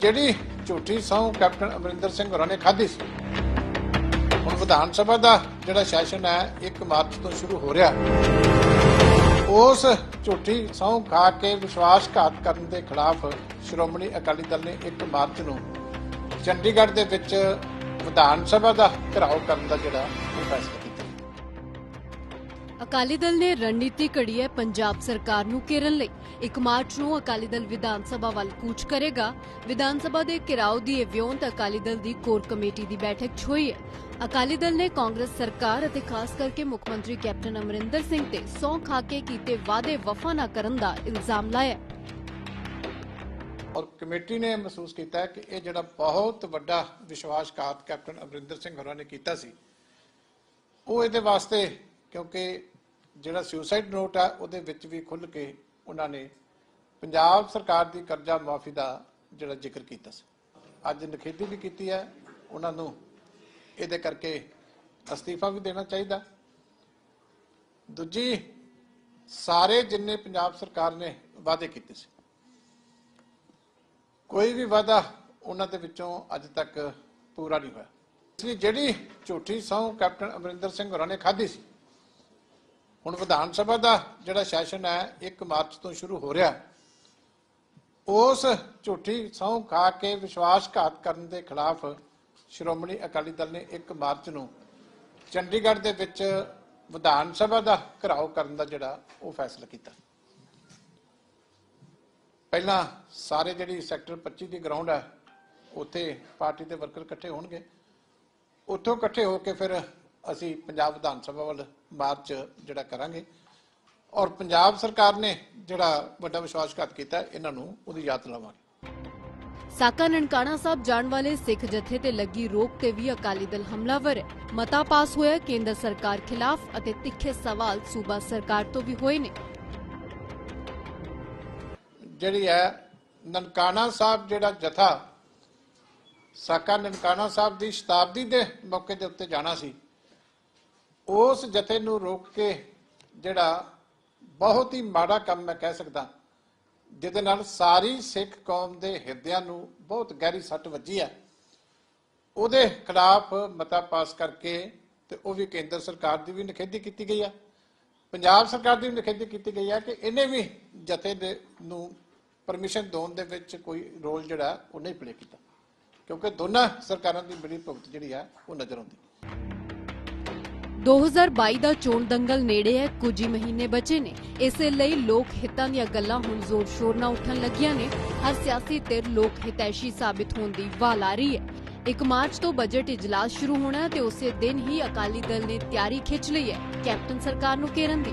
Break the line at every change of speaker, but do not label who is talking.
ਜਿਹੜੀ ਝੂਠੀ ਸਹੁੰ ਕੈਪਟਨ ਅਮਰਿੰਦਰ ਸਿੰਘ ਹੋਰਾਂ ਨੇ ਖਾਧੀ ਸੀ। ਹੁਣ ਵਿਧਾਨ ਸਭਾ ਦਾ ਜਿਹੜਾ ਸੈਸ਼ਨ ਹੈ 1 ਮਾਰਚ ਤੋਂ ਸ਼ੁਰੂ ਹੋ ਰਿਹਾ। ਉਸ ਝੂਠੀ ਸਹੁੰ ਖਾ ਕੇ ਵਿਸ਼ਵਾਸਘਾਤ ਕਰਨ ਦੇ ਖਿਲਾਫ ਸ਼੍ਰੋਮਣੀ ਅਕਾਲੀ ਦਲ ਨੇ 1 ਮਾਰਚ ਨੂੰ ਚੰਡੀਗੜ੍ਹ ਦੇ ਵਿੱਚ ਵਿਧਾਨ ਸਭਾ ਦਾ ਘਿਰਾਓ ਕਰਨ ਦਾ ਜਿਹੜਾ ਫੈਸਲਾ ਕੀਤਾ।
ਅਕਾਲੀ ਦਲ ਨੇ ਰਣਨੀਤੀ ਘੜੀ ਹੈ ਪੰਜਾਬ ਸਰਕਾਰ ਨੂੰ ਘੇਰਨ ਲਈ। 1 ਮਾਰਚ ਨੂੰ ਅਕਾਲੀ ਦਲ ਵਿਧਾਨ ਸਭਾ ਵੱਲ ਕੂਚ ਕਰੇਗਾ। ਵਿਧਾਨ ਸਭਾ ਦੇ ਘਿਰਾਓ ਦੀ ਇਹ ਵਿਉਂਤ ਅਕਾਲੀ ਦਲ ਦੀ ਕੋਰ ਕਮੇਟੀ ਦੀ ਬੈਠਕ 'ਚ ਹੋਈ ਹੈ। ਅਕਾਲੀ ਦਲ ਨੇ ਕਾਂਗਰਸ ਸਰਕਾਰ ਅਤੇ ਖਾਸ ਕਰਕੇ ਮੁੱਖ ਮੰਤਰੀ ਕੈਪਟਨ ਅਮਰਿੰਦਰ ਸਿੰਘ ਤੇ ਸੌਂ ਖਾ ਕੇ ਕੀਤੇ ਵਾਅਦੇ ਵਫਾ ਨਾ ਕਰਨ ਦਾ ਇਲਜ਼ਾਮ ਲਾਇਆ
ਔਰ ਕਮੇਟੀ ਨੇ ਮਹਿਸੂਸ ਕੀਤਾ ਕਿ ਇਹ ਜਿਹੜਾ ਬਹੁਤ ਵੱਡਾ ਵਿਸ਼ਵਾਸਘਾਤ ਕੈਪਟਨ ਅਮਰਿੰਦਰ ਸਿੰਘ ਹੋਰਾਂ ਨੇ ਕੀਤਾ ਸੀ, ਉਹ ਇਹਦੇ ਵਾਸਤੇ ਕਿਉਂਕਿ ਜਿਹੜਾ ਸੁਸਾਈਡ ਨੋਟ ਹੈ ਉਹਦੇ ਵਿੱਚ ਵੀ ਖੁੱਲ ਕੇ ਉਹਨਾਂ ਨੇ ਪੰਜਾਬ ਸਰਕਾਰ ਦੀ ਕਰਜ਼ਾ ਮਾਫੀ ਦਾ ਜਿਹੜਾ ਜ਼ਿਕਰ ਕੀਤਾ ਸੀ। ਅੱਜ ਨਖੇਦੀ ਵੀ ਕੀਤੀ ਹੈ, ਉਹਨਾਂ ਨੂੰ ਇਹਦੇ ਕਰਕੇ ਅਸਤੀਫਾ ਵੀ ਦੇਣਾ ਚਾਹੀਦਾ। ਦੂਜੀ, ਸਾਰੇ ਜਿੰਨੇ ਪੰਜਾਬ ਸਰਕਾਰ ਨੇ ਵਾਅਦੇ ਕੀਤੇ ਸੀ, ਕੋਈ ਵੀ ਵਾਅਦਾ ਉਹਨਾਂ ਦੇ ਵਿੱਚੋਂ ਅੱਜ ਤੱਕ ਪੂਰਾ ਨਹੀਂ ਹੋਇਆ। ਇਸ ਲਈ ਜਿਹੜੀ ਝੂਠੀ ਸਹੁੰ ਕੈਪਟਨ ਅਮਰਿੰਦਰ ਸਿੰਘ ਹੋਰਾਂ ਨੇ ਖਾਧੀ ਸੀ ਹੁਣ ਵਿਧਾਨ ਸਭਾ ਦਾ ਜਿਹੜਾ ਸੈਸ਼ਨ ਹੈ 1 ਮਾਰਚ ਤੋਂ ਸ਼ੁਰੂ ਹੋ ਰਿਹਾ। ਉਸ ਝੂਠੀ ਸਹੁੰ ਖਾ ਕੇ ਵਿਸ਼ਵਾਸਘਾਤ ਕਰਨ ਦੇ ਖਿਲਾਫ ਸ਼੍ਰੋਮਣੀ ਅਕਾਲੀ ਦਲ ਨੇ 1 ਮਾਰਚ ਨੂੰ ਚੰਡੀਗੜ੍ਹ ਦੇ ਵਿੱਚ ਵਿਧਾਨ ਸਭਾ ਦਾ ਘਰਾਓ ਕਰਨ ਦਾ ਜਿਹੜਾ ਉਹ ਫੈਸਲਾ ਕੀਤਾ। ਪਹਿਲਾਂ ਸਾਰੇ ਜਿਹੜੀ ਸੈਕਟਰ 25 ਦੀ ਗਰਾਊਂਡ ਹੈ, ਉੱਥੇ ਪਾਰਟੀ ਦੇ ਵਰਕਰ ਇਕੱਠੇ ਹੋਣਗੇ। ਉੱਥੋਂ ਇਕੱਠੇ ਹੋ ਕੇ ਫਿਰ ਅਸੀਂ ਪੰਜਾਬ ਵਿਧਾਨ ਸਭਾ ਵੱਲ ਮਾਰਚ ਜਿਹੜਾ ਕਰਾਂਗੇ। ਔਰ ਪੰਜਾਬ ਸਰਕਾਰ ਨੇ ਜਿਹੜਾ ਵੱਡਾ ਵਿਸ਼ਵਾਸਘਾਤ ਕੀਤਾ ਇਹਨਾਂ ਨੂੰ ਉਹਦੀ ਯਾਦ ਦਿਲਾਵਾਂਗੇ।
ਸਾਕਾ ਨਨਕਾਣਾ ਸਾਹਿਬ ਜਾਣ ਵਾਲੇ ਸਿੱਖ ਜਥੇ ਤੇ ਲੱਗੀ ਰੋਕ ਤੇ ਵੀ ਅਕਾਲੀ ਦਲ ਹਮਲਾਵਰ ਹੈ। ਮਤਾ ਪਾਸ ਹੋਇਆ ਕੇਂਦਰ ਸਰਕਾਰ ਖਿਲਾਫ ਅਤੇ ਤਿੱਖੇ ਸਵਾਲ ਸੂਬਾ ਸਰਕਾਰ ਤੋਂ ਵੀ ਹੋਏ ਨੇ।
ਜਿਹੜੀ ਹੈ ਨਨਕਾਣਾ ਸਾਹਿਬ ਜਿਹੜਾ ਜਥਾ ਸਾਕਾ ਨਨਕਾਣਾ ਸਾਹਿਬ ਦੀ ਸ਼ਤਾਬਦੀ ਦੇ ਮੌਕੇ ਦੇ ਉੱਤੇ ਜਾਣਾ ਸੀ ਉਸ ਜਥੇ ਨੂੰ ਰੋਕ ਕੇ ਜਿਹੜਾ ਬਹੁਤ ਹੀ ਮਾੜਾ ਕੰਮ ਮੈਂ ਕਹਿ ਸਕਦਾ, ਜਿਹਦੇ ਨਾਲ ਸਾਰੀ ਸਿੱਖ ਕੌਮ ਦੇ ਹਿਰਦਿਆਂ ਨੂੰ ਬਹੁਤ ਗਹਿਰੀ ਸੱਟ ਵੱਜੀ ਹੈ। ਉਹਦੇ ਖਿਲਾਫ ਮਤਾ ਪਾਸ ਕਰਕੇ ਤੇ ਉਹ ਵੀ ਕੇਂਦਰ ਸਰਕਾਰ ਦੀ ਵੀ ਨਿਖੇਧੀ ਕੀਤੀ ਗਈ ਹੈ। ਪੰਜਾਬ ਸਰਕਾਰ ਦੀ ਵੀ ਨਿਖੇਧੀ ਕੀਤੀ ਗਈ ਹੈ ਕਿ ਇਹਨੇ ਵੀ ਜਥੇ ਦੇ ਨੂੰ ਪਰਮਿਸ਼ਨ ਦੇਣ ਦੇ ਵਿੱਚ ਕੋਈ ਰੋਲ ਜਿਹੜਾ ਉਹ ਨਹੀਂ ਪਲੇ ਕੀਤਾ। ਕਿਉਂਕਿ ਦੋਨਾਂ ਸਰਕਾਰਾਂ ਦੀ ਬੜੀ ਭੁਗਤ ਜਿਹੜੀ ਹੈ, ਉਹ ਨਜ਼ਰ ਆਉਂਦੀ।
2022 ਦਾ ਚੋਣ ਦੰਗਲ ਨੇੜੇ ਹੈ, ਕੁਝ ਹੀ ਮਹੀਨੇ ਬਚੇ ਨੇ। ਇਸੇ ਲਈ ਲੋਕ ਹਿੱਤਾਂ ਦੀਆਂ ਗੱਲਾਂ ਹੁਣ ਜ਼ੋਰ ਸ਼ੋਰ ਨਾਲ ਉੱਠਣ ਲੱਗੀਆਂ ਨੇ। ਹਰ ਸਿਆਸੀ ਧਿਰ ਲੋਕ ਹਿਤੈਸ਼ੀ ਸਾਬਿਤ ਹੋਣ ਦੀ ਵਾਲ ਆ ਰਹੀ ਹੈ। 1 ਮਾਰਚ ਤੋਂ ਬਜਟ ਇਜਲਾਸ ਸ਼ੁਰੂ ਹੋਣਾ ਹੈ ਤੇ ਉਸੇ ਦਿਨ ਹੀ ਅਕਾਲੀ ਦਲ ਨੇ ਤਿਆਰੀ ਖਿੱਚ ਲਈ ਹੈ। ਕੈਪਟਨ ਸਰਕਾਰ ਨੂੰ ਘੇਰਨ ਦੀ।